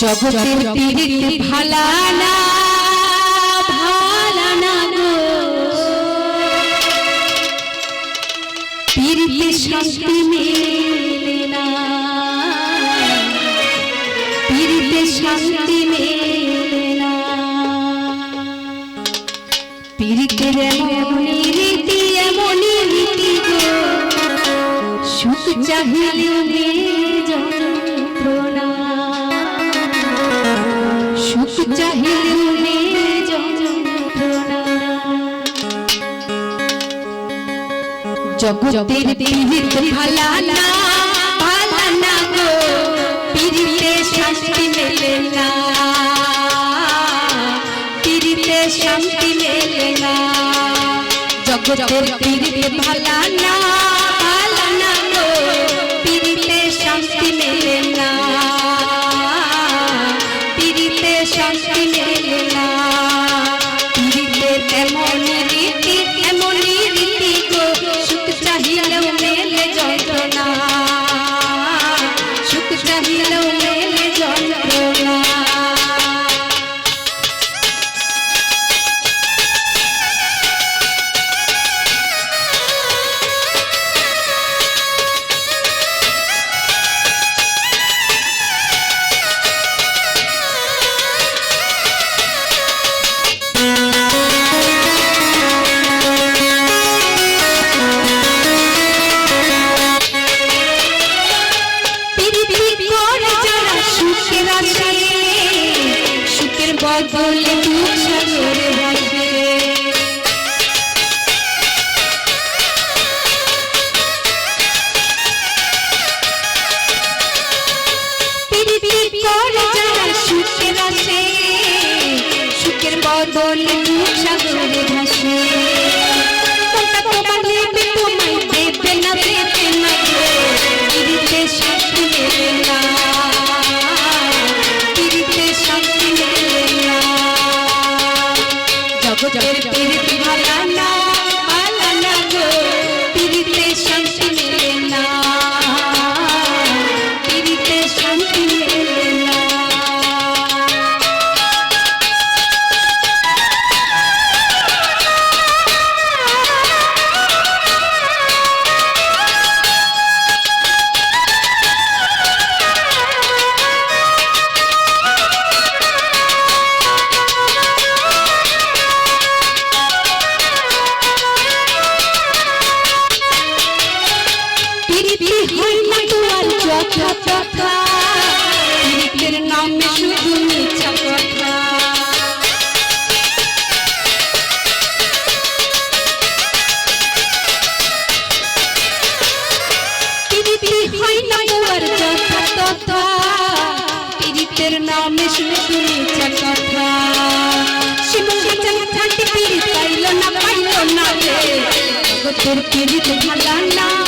জগতের পীড়িত ভালা না গো। পীড়িতে শান্তি মেলে না। পীড়িতে শান্তি মেলে না। পীড়িতের এমনই রীতি এমনই রীতি গো। সুখ চাহিলে যন্ত্রণা জগতের পীড়িত ভালা না ভালা না গো পীড়িতে শান্তি মেলে না। পীড়িতে শান্তি মেলে না। জগতের ভালা না ভালা না বদলে সাগরে তোমার যথা তথা নামে শুধু মিছা কথা হয় না তোমার যথা তথা পিরিতের নামে শুধু মিছা কথা পিরিত পাইল না পাইল না রে। জগতের পিরিত ভালা না।